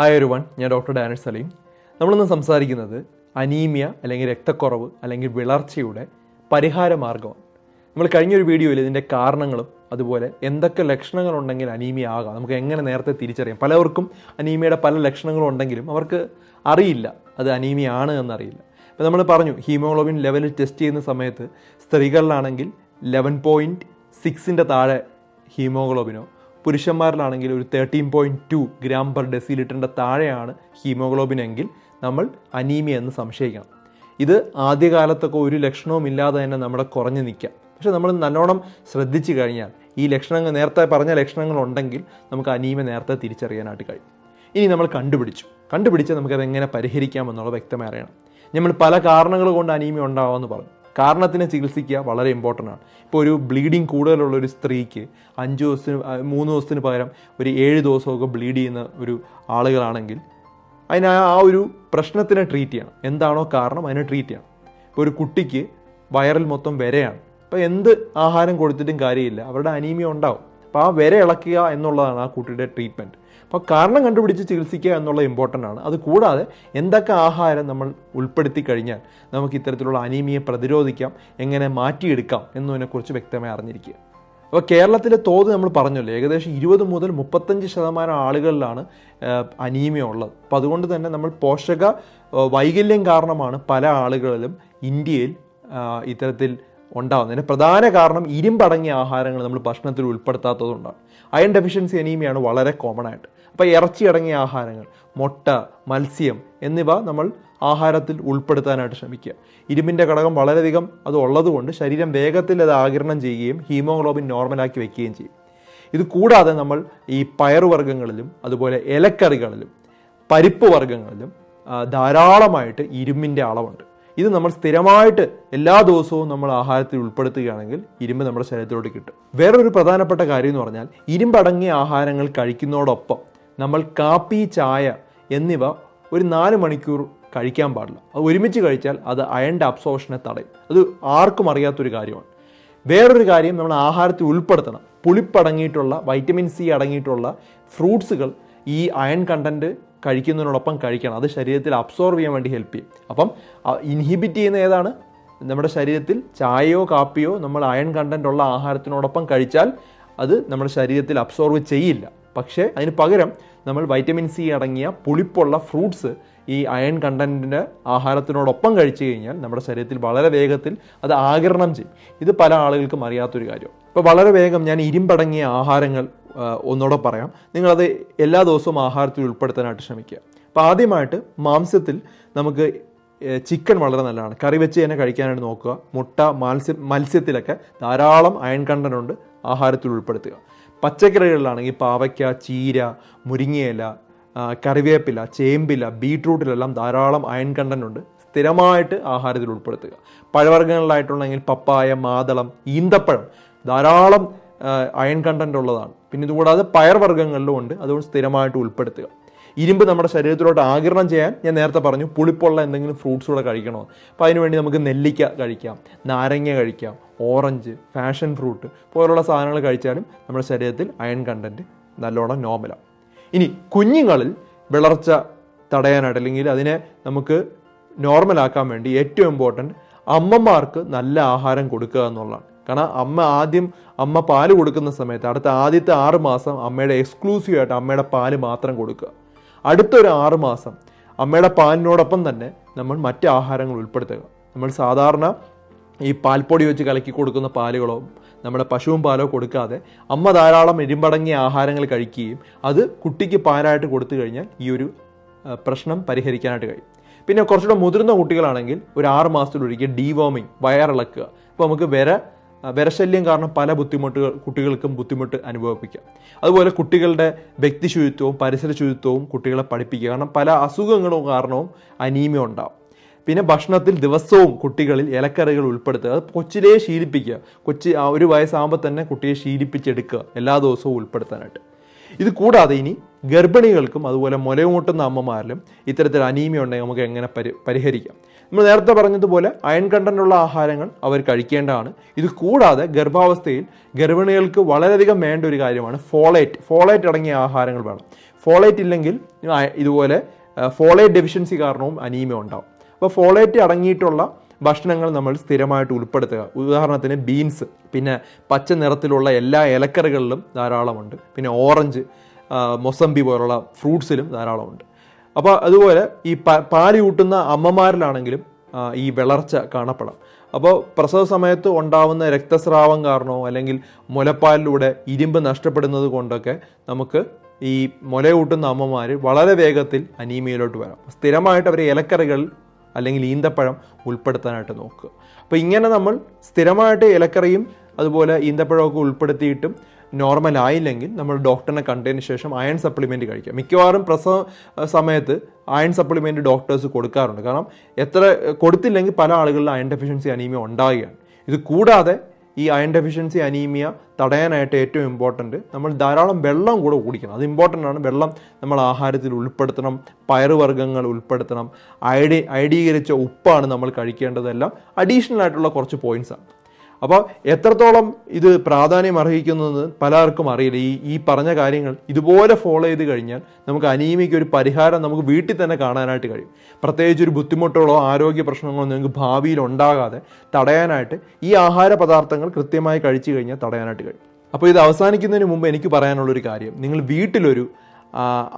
Hi ഒരു one ഞാൻ doctor Danish Saleem. നമ്മളിന്ന് സംസാരിക്കുന്നത് അനീമിയ അല്ലെങ്കിൽ രക്തക്കുറവ് അല്ലെങ്കിൽ വിളർച്ചയുടെ പരിഹാര മാർഗമാണ് നമ്മൾ കഴിഞ്ഞൊരു വീഡിയോയിൽ ഇതിന്റെ കാരണങ്ങളും അതുപോലെ എന്തൊക്കെ ലക്ഷണങ്ങളുണ്ടെങ്കിൽ അനീമിയ ആകാം നമുക്ക് എങ്ങനെ നേരത്തെ തിരിച്ചറിയാം. പലവർക്കും അനീമിയയുടെ പല ലക്ഷണങ്ങളും ഉണ്ടെങ്കിലും അവർക്ക് അറിയില്ല അത് അനീമിയ ആണ് എന്നറിയില്ല. അപ്പോൾ നമ്മൾ പറഞ്ഞു ഹീമോഗ്ലോബിൻ ലെവൽ ടെസ്റ്റ് ചെയ്യുന്ന സമയത്ത് സ്ത്രീകളിലാണെങ്കിൽ ലെവൻ പോയിന്റ് സിക്സിന്റെ താഴെ ഹീമോഗ്ലോബിനോ പുരുഷന്മാരിലാണെങ്കിൽ ഒരു thirteen point two gram per deci ലിറ്ററിന്റെ താഴെയാണ് ഹീമോഗ്ലോബിൻ എങ്കിൽ നമ്മൾ അനീമിയ എന്ന് സംശയിക്കണം. ഇത് ആദ്യകാലത്തൊക്കെ ഒരു ലക്ഷണവും ഇല്ലാതെ തന്നെ നമ്മുടെ കുറഞ്ഞു നിൽക്കാം. പക്ഷെ നമ്മൾ നല്ലോണം ശ്രദ്ധിച്ചു കഴിഞ്ഞാൽ ഈ ലക്ഷണങ്ങൾ നേരത്തെ പറഞ്ഞ ലക്ഷണങ്ങളുണ്ടെങ്കിൽ നമുക്ക് അനീമ നേരത്തെ തിരിച്ചറിയാനായിട്ട് കഴിയും. ഇനി നമ്മൾ കണ്ടുപിടിച്ചു. കണ്ടുപിടിച്ച് നമുക്കത് എങ്ങനെ പരിഹരിക്കാമെന്നുള്ളത് വ്യക്തമായി അറിയണം. നമ്മൾ പല കാരണങ്ങൾ കൊണ്ട് അനീമ ഉണ്ടാവാമെന്ന് പറഞ്ഞു. കാരണത്തിനെ ചികിത്സിക്കുക വളരെ ഇമ്പോർട്ടന്റ് ആണ്. ഇപ്പോൾ ഒരു ബ്ലീഡിങ് കൂടുതലുള്ള ഒരു സ്ത്രീക്ക് അഞ്ച് ദിവസത്തിന് മൂന്ന് ദിവസത്തിന് പകരം ഒരു ഏഴ് ദിവസമൊക്കെ ബ്ലീഡ് ചെയ്യുന്ന ഒരു ആളുകളാണെങ്കിൽ അതിന് ആ ഒരു പ്രശ്നത്തിനെ ട്രീറ്റ് ചെയ്യണം. എന്താണോ കാരണം അതിനെ ട്രീറ്റ് ചെയ്യണം. ഇപ്പോൾ ഒരു കുട്ടിക്ക് വയറിൽ മൊത്തം വരെയാണ്. അപ്പോൾ എന്ത് ആഹാരം കൊടുത്തിട്ടും കാര്യമില്ല. അവരുടെ അനീമിയ ഉണ്ടാവും. അപ്പോൾ ആ വര ഇളക്കുക എന്നുള്ളതാണ് ആ കുട്ടിയുടെ ട്രീറ്റ്മെന്റ് അപ്പോൾ കാരണം കണ്ടുപിടിച്ച് ചികിത്സിക്കുക എന്നുള്ള ഇമ്പോർട്ടന്റ് ആണ്. അത് കൂടാതെ എന്തൊക്കെ ആഹാരം നമ്മൾ ഉൾപ്പെടുത്തി കഴിഞ്ഞാൽ നമുക്ക് ഇത്തരത്തിലുള്ള അനീമിയെ പ്രതിരോധിക്കാം എങ്ങനെ മാറ്റിയെടുക്കാം എന്നതിനെക്കുറിച്ച് വ്യക്തമായി അറിഞ്ഞിരിക്കുക. അപ്പോൾ കേരളത്തിലെ തോത് നമ്മൾ പറഞ്ഞല്ലോ ഏകദേശം ഇരുപത് മുതൽ മുപ്പത്തഞ്ച് ശതമാനം ആളുകളിലാണ് അനീമിയ ഉള്ളത്. അപ്പോൾ അതുകൊണ്ട് തന്നെ നമ്മൾ പോഷക വൈകല്യം കാരണമാണ് പല ആളുകളിലും ഇന്ത്യയിൽ ഇത്തരത്തിൽ ഉണ്ടാകുന്നതിന് പ്രധാന കാരണം ഇരുമ്പടങ്ങിയ ആഹാരങ്ങൾ നമ്മൾ ഭക്ഷണത്തിൽ ഉൾപ്പെടുത്താത്തതുകൊണ്ടാണ്. അയൺ ഡെഫിഷ്യൻസി അനീമിയാണ് വളരെ കോമൺ ആയിട്ട്. അപ്പോൾ ഇറച്ചി അടങ്ങിയ ആഹാരങ്ങൾ മുട്ട മത്സ്യം എന്നിവ നമ്മൾ ആഹാരത്തിൽ ഉൾപ്പെടുത്താനായിട്ട് ശ്രമിക്കുക. ഇരുമ്പിന്റെ ഘടകം വളരെയധികം അത് ഉള്ളതുകൊണ്ട് ശരീരം വേഗത്തിൽ അത് ആകിരണം ചെയ്യുകയും ഹീമോഗ്ലോബിൻ നോർമലാക്കി വെക്കുകയും ചെയ്യും. ഇത് കൂടാതെ നമ്മൾ ഈ പയറുവർഗങ്ങളിലും അതുപോലെ ഇലക്കറികളിലും പരിപ്പ് വർഗങ്ങളിലും ധാരാളമായിട്ട് ഇരുമ്പിന്റെ അളവുണ്ട്. ഇത് നമ്മൾ സ്ഥിരമായിട്ട് എല്ലാ ദിവസവും നമ്മൾ ആഹാരത്തിൽ ഉൾപ്പെടുത്തുകയാണെങ്കിൽ ഇരുമ്പ് നമ്മുടെ ശരീരത്തിലോട്ട് കിട്ടും. വേറൊരു പ്രധാനപ്പെട്ട കാര്യം എന്ന് പറഞ്ഞാൽ ഇരുമ്പടങ്ങിയ ആഹാരങ്ങൾ കഴിക്കുന്നതോടൊപ്പം നമ്മൾ കാപ്പി ചായ എന്നിവ ഒരു നാല് മണിക്കൂർ കഴിക്കാൻ പാടില്ല. അത് ഒരുമിച്ച് കഴിച്ചാൽ അത് അയണിന്റെ അബ്സോർഷനെ തടയും. അത് ആർക്കും അറിയാത്തൊരു കാര്യമാണ്. വേറൊരു കാര്യം നമ്മൾ ആഹാരത്തിൽ ഉൾപ്പെടുത്തണം. പുളിപ്പടങ്ങിയിട്ടുള്ള വൈറ്റമിൻ സി അടങ്ങിയിട്ടുള്ള ഫ്രൂട്ട്സുകൾ ഈ അയൺ കണ്ടന്റ് കഴിക്കുന്നതിനോടൊപ്പം കഴിക്കണം. അത് ശരീരത്തിൽ അബ്സോർവ് ചെയ്യാൻ വേണ്ടി ഹെൽപ്പ് ചെയ്യും. അപ്പം ഇൻഹിബിറ്റ് ചെയ്യുന്ന ഏതാണ്? നമ്മുടെ ശരീരത്തിൽ ചായയോ കാപ്പിയോ നമ്മൾ അയൺ കണ്ടന്റ് ഉള്ള ആഹാരത്തിനോടൊപ്പം കഴിച്ചാൽ അത് നമ്മുടെ ശരീരത്തിൽ അബ്സോർവ് ചെയ്യില്ല. പക്ഷേ അതിന് പകരം നമ്മൾ വൈറ്റമിൻ സി അടങ്ങിയ പുളിപ്പുള്ള ഫ്രൂട്ട്സ് ഈ അയൺ കണ്ടന്റിന്റെ ആഹാരത്തിനോടൊപ്പം കഴിച്ചു കഴിഞ്ഞാൽ നമ്മുടെ ശരീരത്തിൽ വളരെ വേഗത്തിൽ അത് ആകിരണം ചെയ്യും. ഇത് പല ആളുകൾക്കും അറിയാത്തൊരു കാര്യം. അപ്പോൾ വളരെ വേഗം ഞാൻ ഇരുമ്പടങ്ങിയ ആഹാരങ്ങൾ ഒന്നുകൂടെ പറയാം. നിങ്ങളത് എല്ലാ ദിവസവും ആഹാരത്തിൽ ഉൾപ്പെടുത്താനായിട്ട് ശ്രമിക്കുക. അപ്പോൾ ആദ്യമായിട്ട് മാംസ്യത്തിൽ നമുക്ക് ചിക്കൻ വളരെ നല്ലതാണ്. കറി വെച്ച് തന്നെ കഴിക്കാനായിട്ട് നോക്കുക. മുട്ട മത്സ്യ മത്സ്യത്തിലൊക്കെ ധാരാളം അയൺ കണ്ടന്റ് ഉണ്ട് ആഹാരത്തിൽ ഉൾപ്പെടുത്തുക. പച്ചക്കറികളിലാണെങ്കിൽ പാവയ്ക്ക ചീര മുരിങ്ങയില കറിവേപ്പില ചേമ്പില ബീട്രൂട്ടിലെല്ലാം ധാരാളം അയൺ കണ്ടന്റ് ഉണ്ട് സ്ഥിരമായിട്ട് ആഹാരത്തിൽ ഉൾപ്പെടുത്തുക. പഴവർഗങ്ങളിലായിട്ടുണ്ടെങ്കിൽ പപ്പായ മാതളം ഈന്തപ്പഴം ധാരാളം അയൺ കണ്ടന്റ് ഉള്ളതാണ്. പിന്നെ ഇതുകൂടാതെ പയർവർഗങ്ങളിലും ഉണ്ട്. അതുകൊണ്ട് സ്ഥിരമായിട്ട് ഉൾപ്പെടുത്തുക. ഇരുമ്പ് നമ്മുടെ ശരീരത്തിലോട്ട് ആകിരണം ചെയ്യാൻ ഞാൻ നേരത്തെ പറഞ്ഞു പുളിപ്പുള്ള എന്തെങ്കിലും ഫ്രൂട്ട്സ് കൂടെ കഴിക്കണോ? അപ്പോൾ അതിനുവേണ്ടി നമുക്ക് നെല്ലിക്ക കഴിക്കാം നാരങ്ങ കഴിക്കാം ഓറഞ്ച് ഫാഷൻ ഫ്രൂട്ട് പോലുള്ള സാധനങ്ങൾ കഴിച്ചാലും നമ്മുടെ ശരീരത്തിൽ അയൺ കണ്ടന്റ് നല്ലോണം നോർമലാണ് ഇനി കുഞ്ഞുങ്ങളിൽ വിളർച്ച തടയാനായിട്ട് അല്ലെങ്കിൽ അതിനെ നമുക്ക് നോർമലാക്കാൻ വേണ്ടി ഏറ്റവും ഇമ്പോർട്ടന്റ് അമ്മമാർക്ക് നല്ല ആഹാരം കൊടുക്കുക എന്നുള്ളതാണ്. കാരണം അമ്മ ആദ്യം അമ്മ പാൽ കൊടുക്കുന്ന സമയത്ത് അടുത്ത ആദ്യത്തെ ആറ് മാസം അമ്മയുടെ എക്സ്ക്ലൂസീവ് ആയിട്ട് അമ്മയുടെ പാൽ മാത്രം കൊടുക്കുക. അടുത്ത ഒരു ആറ് മാസം അമ്മയുടെ പാലിനോടൊപ്പം തന്നെ നമ്മൾ മറ്റ് ആഹാരങ്ങൾ ഉൾപ്പെടുത്തുക. നമ്മൾ സാധാരണ ഈ പാൽപ്പൊടി വെച്ച് കലക്കി കൊടുക്കുന്ന പാലുകളോ നമ്മുടെ പശുവും പാലോ കൊടുക്കാതെ അമ്മ ധാരാളം ഇരുമ്പടങ്ങിയ ആഹാരങ്ങൾ കഴിക്കുകയും അത് കുട്ടിക്ക് പാലായിട്ട് കൊടുത്തു കഴിഞ്ഞാൽ ഈ ഒരു പ്രശ്നം പരിഹരിക്കാനായിട്ട് കഴിയും. പിന്നെ കുറച്ചുകൂടെ മുതിർന്ന കുട്ടികളാണെങ്കിൽ ഒരു ആറ് മാസത്തിലൊരിക്കൽ ഡീവോമിങ് വയറിളക്കുക. അപ്പോൾ നമുക്ക് വിര വിരശല്യം കാരണം പല ബുദ്ധിമുട്ടുകൾ കുട്ടികൾക്കും ബുദ്ധിമുട്ട് അനുഭവിപ്പിക്കാം. അതുപോലെ കുട്ടികളുടെ വ്യക്തി ശുചിത്വവും പരിസര ശുചിത്വവും കുട്ടികളെ പഠിപ്പിക്കുക. കാരണം പല അസുഖങ്ങളും കാരണവും അനീമിയ ഉണ്ടാവും. പിന്നെ ഭക്ഷണത്തിൽ ദിവസവും കുട്ടികളിൽ ഇലക്കറികൾ ഉൾപ്പെടുത്തുക. അത് കൊച്ചിലേ ശീലിപ്പിക്കുക. കൊച്ചി ആ ഒരു വയസ്സാകുമ്പോൾ തന്നെ കുട്ടിയെ ശീലിപ്പിച്ചെടുക്കുക. എല്ലാ ദിവസവും ഉൾപ്പെടുത്താനായിട്ട്. ഇത് കൂടാതെ ഇനി ഗർഭിണികൾക്കും അതുപോലെ മുലയൂട്ടുന്ന അമ്മമാരിലും ഇത്തരത്തിൽ അനീമിയ ഉണ്ടെങ്കിൽ നമുക്ക് എങ്ങനെ പരി പരിഹരിക്കാം? നമ്മൾ നേരത്തെ പറഞ്ഞതുപോലെ അയൺ കണ്ടന്റുള്ള ആഹാരങ്ങൾ അവർ കഴിക്കേണ്ടതാണ്. ഇത് കൂടാതെ ഗർഭാവസ്ഥയിൽ ഗർഭിണികൾക്ക് വളരെയധികം വേണ്ട ഒരു കാര്യമാണ് ഫോളേറ്റ്. ഫോളേറ്റ് അടങ്ങിയ ആഹാരങ്ങൾ വേണം. ഫോളേറ്റ് ഇല്ലെങ്കിൽ ഇതുപോലെ ഫോളേറ്റ് ഡെഫിഷ്യൻസി കാരണവും അനീമിയ ഉണ്ടാവും. അപ്പോൾ ഫോളേറ്റ് അടങ്ങിയിട്ടുള്ള ഭക്ഷണങ്ങൾ നമ്മൾ സ്ഥിരമായിട്ട് ഉൾപ്പെടുത്തുക. ഉദാഹരണത്തിന് ബീൻസ് പിന്നെ പച്ച നിറത്തിലുള്ള എല്ലാ ഇലക്കറികളിലും ധാരാളമുണ്ട്. പിന്നെ ഓറഞ്ച് മൊസംബി പോലുള്ള ഫ്രൂട്ട്സിലും ധാരാളമുണ്ട്. അപ്പോൾ അതുപോലെ ഈ പാൽ കൂട്ടുന്ന അമ്മമാരിലാണെങ്കിലും ഈ വിളർച്ച കാണപ്പെടാം. അപ്പോൾ പ്രസവ സമയത്ത് ഉണ്ടാവുന്ന രക്തസ്രാവം കാരണമോ അല്ലെങ്കിൽ മുലപ്പാലിലൂടെ ഇരുമ്പ് നഷ്ടപ്പെടുന്നത് കൊണ്ടൊക്കെ നമുക്ക് ഈ മുലയൂട്ടുന്ന അമ്മമാർ വളരെ വേഗത്തിൽ അനീമിയയിലോട്ട് വരാം. സ്ഥിരമായിട്ട് അവർ ഇലക്കറികൾ അല്ലെങ്കിൽ ഈന്തപ്പഴം ഉൾപ്പെടുത്താനായിട്ട് നോക്കുക. അപ്പോൾ ഇങ്ങനെ നമ്മൾ സ്ഥിരമായിട്ട് ഇലക്കറിയും അതുപോലെ ഈന്തപ്പഴമൊക്കെ ഉൾപ്പെടുത്തിയിട്ടും നോർമൽ ആയില്ലെങ്കിൽ നമ്മൾ ഡോക്ടറിനെ കണ്ടതിന് ശേഷം അയൺ സപ്ലിമെന്റ് കഴിക്കുക മിക്കവാറും പ്രസവ സമയത്ത് അയൺ സപ്ലിമെന്റ് ഡോക്ടേഴ്സ് കൊടുക്കാറുണ്ട്. കാരണം എത്ര കൊടുത്തില്ലെങ്കിൽ പല ആളുകളിലും അയൺ ഡെഫിഷ്യൻസി അനീമിയ ഉണ്ടാകുകയാണ് ഇത് കൂടാതെ ഈ അയൺ ഡെഫിഷ്യൻസി അനീമിയ തടയാനായിട്ട് ഏറ്റവും ഇമ്പോർട്ടന്റ് നമ്മൾ ധാരാളം വെള്ളം കൂടെ കുടിക്കണം. അത് ഇമ്പോർട്ടന്റ് ആണ്. വെള്ളം നമ്മൾ ആഹാരത്തിൽ ഉൾപ്പെടുത്തണം പയറുവർഗങ്ങൾ ഉൾപ്പെടുത്തണം അയഡി അയഡീകരിച്ച ഉപ്പാണ് നമ്മൾ കഴിക്കേണ്ടതെല്ലാം അഡീഷണൽ ആയിട്ടുള്ള കുറച്ച് പോയിന്റ്സ് ആണ്. അപ്പോൾ എത്രത്തോളം ഇത് പ്രാധാന്യം അർഹിക്കുന്നത് പലർക്കും അറിയില്ല. ഈ ഈ പറഞ്ഞ കാര്യങ്ങൾ ഇതുപോലെ ഫോളോ ചെയ്ത് കഴിഞ്ഞാൽ നമുക്ക് അനീമിക്ക് ഒരു പരിഹാരം നമുക്ക് വീട്ടിൽ തന്നെ കാണാനായിട്ട് കഴിയും. പ്രത്യേകിച്ച് ഒരു ബുദ്ധിമുട്ടുകളോ ആരോഗ്യ പ്രശ്നങ്ങളോ നിങ്ങൾക്ക് ഭാവിയിൽ ഉണ്ടാകാതെ തടയാനായിട്ട് ഈ ആഹാര പദാർത്ഥങ്ങൾ കൃത്യമായി കഴിച്ചു കഴിഞ്ഞാൽ തടയാനായിട്ട് കഴിയും. അപ്പോൾ ഇത് അവസാനിക്കുന്നതിന് മുമ്പ് എനിക്ക് പറയാനുള്ളൊരു കാര്യം നിങ്ങൾ വീട്ടിലൊരു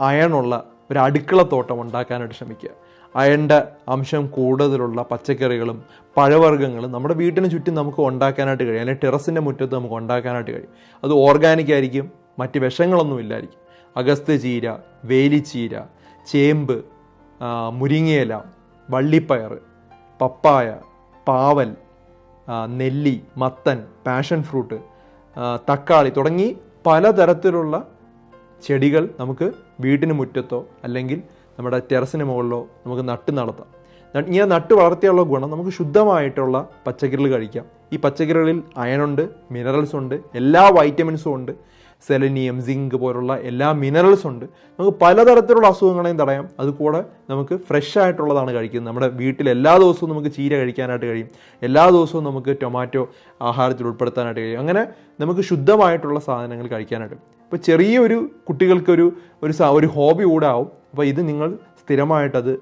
അയണുള്ള ഒരു അടുക്കളത്തോട്ടം ഉണ്ടാക്കാനായിട്ട് ശ്രമിക്കുക. അയണിന്റെ അംശം കൂടുതലുള്ള പച്ചക്കറികളും പഴവർഗങ്ങളും നമ്മുടെ വീട്ടിന് ചുറ്റും നമുക്ക് ഉണ്ടാക്കാനായിട്ട് കഴിയും. അല്ലെങ്കിൽ ടെറസിന്റെ മുറ്റത്ത് നമുക്ക് ഉണ്ടാക്കാനായിട്ട് കഴിയും. അത് ഓർഗാനിക് ആയിരിക്കും മറ്റ് വിഷങ്ങളൊന്നും ഇല്ലായിരിക്കും. അഗസ്ത്യ ചീര വേലിച്ചീര ചേമ്പ് മുരിങ്ങയില വള്ളിപ്പയർ പപ്പായ പാവൽ നെല്ലി മത്തൻ പാഷൻ ഫ്രൂട്ട് തക്കാളി തുടങ്ങി പലതരത്തിലുള്ള ചെടികൾ നമുക്ക് വീട്ടിന് മുറ്റത്തോ അല്ലെങ്കിൽ നമ്മുടെ ടെറസിന് മുകളിലോ നമുക്ക് നട്ട് നടത്താം. ഇങ്ങനെ നട്ട് വളർത്തിയുള്ള ഗുണം നമുക്ക് ശുദ്ധമായിട്ടുള്ള പച്ചക്കറികൾ കഴിക്കാം. ഈ പച്ചക്കറികളിൽ അയണുണ്ട് മിനറൽസ് ഉണ്ട് എല്ലാ വൈറ്റമിൻസും ഉണ്ട്. സെലനിയം സിങ്ക് പോലുള്ള എല്ലാ മിനറൽസ് ഉണ്ട്. നമുക്ക് പലതരത്തിലുള്ള അസുഖങ്ങളെയും തടയാം. അതുകൂടെ നമുക്ക് ഫ്രഷ് ആയിട്ടുള്ളതാണ് കഴിക്കുന്നത്. നമ്മുടെ വീട്ടിൽ എല്ലാ ദിവസവും നമുക്ക് ചീര കഴിക്കാനായിട്ട് കഴിയും. എല്ലാ ദിവസവും നമുക്ക് ടൊമാറ്റോ ആഹാരത്തിൽ ഉൾപ്പെടുത്താനായിട്ട് കഴിയും. അങ്ങനെ നമുക്ക് ശുദ്ധമായിട്ടുള്ള സാധനങ്ങൾ കഴിക്കാനായിട്ട് ഇപ്പോൾ ചെറിയൊരു കുട്ടികൾക്കൊരു ഒരു ഒരു ഹോബി കൂടെ ആവും അപ്പോൾ ഇത് നിങ്ങൾ സ്ഥിരമായിട്ടത്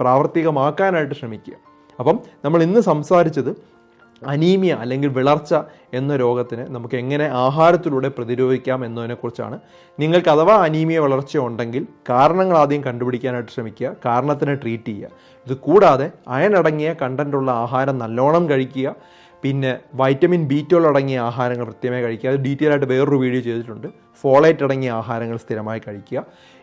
പ്രാവർത്തികമാക്കാനായിട്ട് ശ്രമിക്കുക. അപ്പം നമ്മൾ ഇന്ന് സംസാരിച്ചത് അനീമിയ അല്ലെങ്കിൽ വിളർച്ച എന്ന രോഗത്തിന് നമുക്ക് എങ്ങനെ ആഹാരത്തിലൂടെ പ്രതിരോധിക്കാം എന്നതിനെക്കുറിച്ചാണ് നിങ്ങൾക്ക് അഥവാ അനീമിയ വളർച്ച ഉണ്ടെങ്കിൽ കാരണങ്ങൾ ആദ്യം കണ്ടുപിടിക്കാനായിട്ട് ശ്രമിക്കുക കാരണത്തിനെ ട്രീറ്റ് ചെയ്യുക. ഇത് കൂടാതെ അയനടങ്ങിയ അടങ്ങിയ കണ്ടന്റുള്ള ആഹാരം നല്ലോണം കഴിക്കുക പിന്നെ വൈറ്റമിൻ ബി ട്വൽവ് അടങ്ങിയ ആഹാരങ്ങൾ കൃത്യമായി കഴിക്കുക. അത് ഡീറ്റെയിൽ ആയിട്ട് വേറൊരു വീഡിയോ ചെയ്തിട്ടുണ്ട്. ഫോളേറ്റ് അടങ്ങിയ ആഹാരങ്ങൾ സ്ഥിരമായി കഴിക്കുക.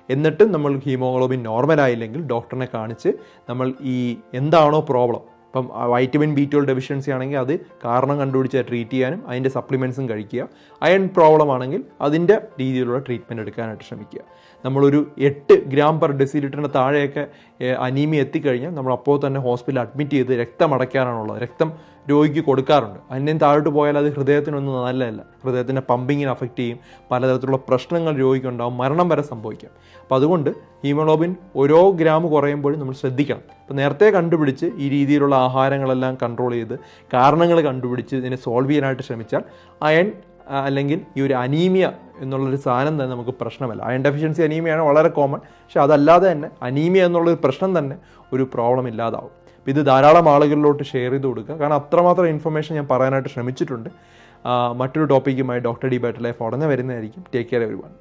എന്നിട്ടും നമ്മൾ ഹീമോഗ്ലോബിൻ നോർമൽ ആയില്ലെങ്കിൽ ഡോക്ടറിനെ കാണിച്ച് നമ്മൾ ഈ എന്താണോ പ്രോബ്ലം ഇപ്പം വൈറ്റമിൻ ബി ട്വൽവ് ഡെഫിഷ്യൻസി ആണെങ്കിൽ അത് കാരണം കണ്ടുപിടിച്ച് ട്രീറ്റ് ചെയ്യാനും അതിന്റെ സപ്ലിമെൻസും കഴിക്കുക. അയൺ പ്രോബ്ലം ആണെങ്കിൽ അതിന്റെ രീതിയിലുള്ള ട്രീറ്റ്മെന്റ് എടുക്കാനായിട്ട് ശ്രമിക്കുക. നമ്മളൊരു എട്ട് ഗ്രാം പെർ ഡെസിലിറ്ററിന് താഴെയൊക്കെ അനീമി അനീമിയ എത്തിക്കഴിഞ്ഞാൽ നമ്മൾ അപ്പോൾ തന്നെ ഹോസ്പിറ്റലിൽ അഡ്മിറ്റ് ചെയ്ത് രക്തം അടയ്ക്കാനാണുള്ളത്. രക്തം രോഗിക്ക് കൊടുക്കാറുണ്ട്. അതിന്റെയും താഴോട്ട് പോയാൽ അത് ഹൃദയത്തിനൊന്നും നല്ലതല്ല. ഹൃദയത്തിന്റെ പമ്പിങ്ങിനെ അഫക്റ്റ് ചെയ്യും. പലതരത്തിലുള്ള പ്രശ്നങ്ങൾ രോഗിക്കുണ്ടാവും. മരണം വരെ സംഭവിക്കാം. അപ്പോൾ അതുകൊണ്ട് ഹീമോഗ്ലോബിൻ ഓരോ ഗ്രാം കുറയുമ്പോഴും നമ്മൾ ശ്രദ്ധിക്കണം. അപ്പോൾ നേരത്തെ കണ്ടുപിടിച്ച് ഈ രീതിയിലുള്ള ആഹാരങ്ങളെല്ലാം കൺട്രോൾ ചെയ്ത് കാരണങ്ങൾ കണ്ടുപിടിച്ച് ഇതിനെ സോൾവ് ചെയ്യാനായിട്ട് ശ്രമിച്ചാൽ അയൺ അല്ലെങ്കിൽ ഈ ഒരു അനീമിയ എന്നുള്ളൊരു സാധനം തന്നെ നമുക്ക് പ്രശ്നമല്ല. അയൺ ഡെഫിഷ്യൻസി അനീമിയാണ് വളരെ കോമൺ പക്ഷെ അതല്ലാതെ തന്നെ അനീമിയ എന്നുള്ളൊരു പ്രശ്നം തന്നെ ഒരു പ്രോബ്ലം ഇല്ലാതാവും. ഇത് ധാരാളം ആളുകളിലോട്ട് ഷെയർ ചെയ്ത് കൊടുക്കുക. കാരണം അത്രമാത്രം ഇൻഫർമേഷൻ ഞാൻ പറയാനായിട്ട് ശ്രമിച്ചിട്ടുണ്ട്. മറ്റൊരു ടോപ്പിക്കുമായി ഡോക്ടർ ഡി ബാറ്റർ ലൈഫ് ഉടനെ വരുന്നതായിരിക്കും. Take care every one